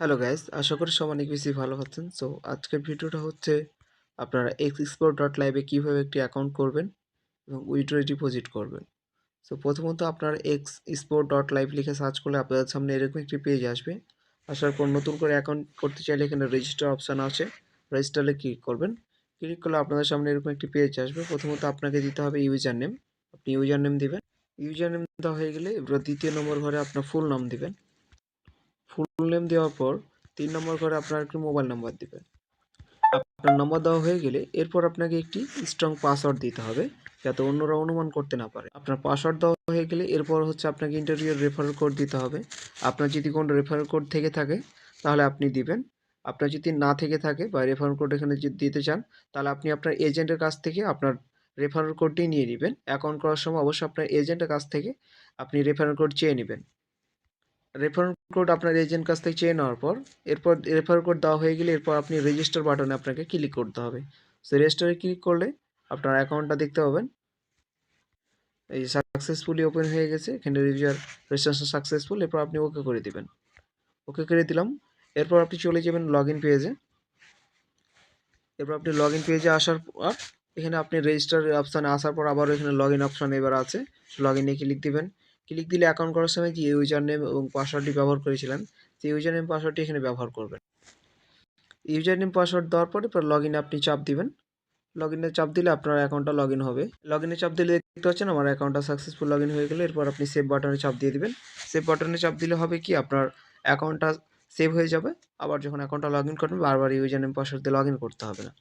Hello guys, আশা করি সব অনেক বেশি ভালো আছেন। সো আজকের ভিডিওটা হচ্ছে আপনারা এক্স ডট লাইভে কীভাবে একটি অ্যাকাউন্ট করবেন এবং উইড্রো ডিপোজিট করবেন। সো প্রথমত আপনার এক্স স্পোর্ট ডট লাইভ লিখে সার্চ করলে আপনাদের সামনে এরকম একটি পেজ আসবে। আসার পর নতুন করে অ্যাকাউন্ট করতে চাইলে এখানে রেজিস্টার অপশান আছে। রেজিস্টারে ক্লিক করবেন। ক্লিক করলে আপনাদের সামনে এরকম একটি পেজ আসবে। প্রথমত আপনাকে দিতে হবে ইউজার নেম আপনি ইউজার নেম দিবেন। ইউজার নেম দেওয়া হয়ে গেলে এবার দ্বিতীয় নম্বর ঘরে আপনার ফুল নাম দিবেন। ফুল নেম দেওয়ার পর তিন নম্বর ঘরে আপনার একটি মোবাইল নাম্বার দিবেন। আপনার নম্বর দেওয়া হয়ে গেলে এরপর আপনাকে একটি স্ট্রং পাসওয়ার্ড দিতে হবে যাতে অন্যরা অনুমান করতে না পারে। আপনার পাসওয়ার্ড দেওয়া হয়ে গেলে এরপর হচ্ছে আপনাকে ইন্টারভিউর রেফারেল কোড দিতে হবে। আপনার যদি কোনো রেফারেল কোড থেকে থাকে, তাহলে আপনি দিবেন। আপনার যদি না থেকে থাকে বা রেফারেল কোড এখানে যদি দিতে চান, তাহলে আপনি আপনার এজেন্টের কাছ থেকে আপনার রেফারেল কোডটি নিয়ে নেবেন। অ্যাকাউন্ট করার সময় অবশ্যই আপনার এজেন্টের কাছ থেকে আপনি রেফারেল কোড চেয়ে নেবেন। রেফারেল কোড আপনার এজেন্ট কাছ থেকে চেয়ে নেওয়ার পর, এরপর রেফারেল কোড দেওয়া হয়ে গেলে এরপর আপনি রেজিস্টার বাটনে আপনাকে ক্লিক করতে হবে। সো রেজিস্টারে ক্লিক করলে আপনার অ্যাকাউন্টটা দেখতে পাবেন। এই সাকসেসফুলি ওপেন হয়ে গেছে, এখানে রিজার রেজিস্ট্রেশন সাকসেসফুল এরপর আপনি ওকে করে দিবেন। ওকে করে দিলাম। এরপর আপনি চলে যাবেন লগ ইন পেজে এরপর আপনি লগ ইন পেজে আসার পর, এখানে আপনি রেজিস্টার অপশানে আসার পর আবার এখানে লগ ইন অপশান এবার আছে। লগ ইনে ক্লিক দিবেন। ক্লিক দিলে অ্যাকাউন্ট করার সময় যে ইউজার নেম এবং পাসওয়ার্ডটি ব্যবহার করেছিলেন সেই ইউজার নেম পাসওয়ার্ডটি এখানে ব্যবহার করবেন। ইউজার নেম পাসওয়ার্ড দেওয়ার পরে এরপর লগ আপনি চাপ দিবেন। লগ ইনে চাপ দিলে আপনার অ্যাকাউন্টটা লগ ইন হবে। লগ ইনে চাপ দিলে দেখতে পাচ্ছেন আমার অ্যাকাউন্টটা সাকসেসফুল লগ ইন হয়ে গেলে। এরপর আপনি সেভ বাটনে চাপ দিয়ে দিবেন। সেভ বাটনে চাপ দিলে হবে কি? আপনার অ্যাকাউন্টটা সেভ হয়ে যাবে। আবার যখন অ্যাকাউন্টটা লগ ইন করবেন, বারবার ইউজার নেম পাসওয়ার্ড দিয়ে লগ ইন করতে হবে না।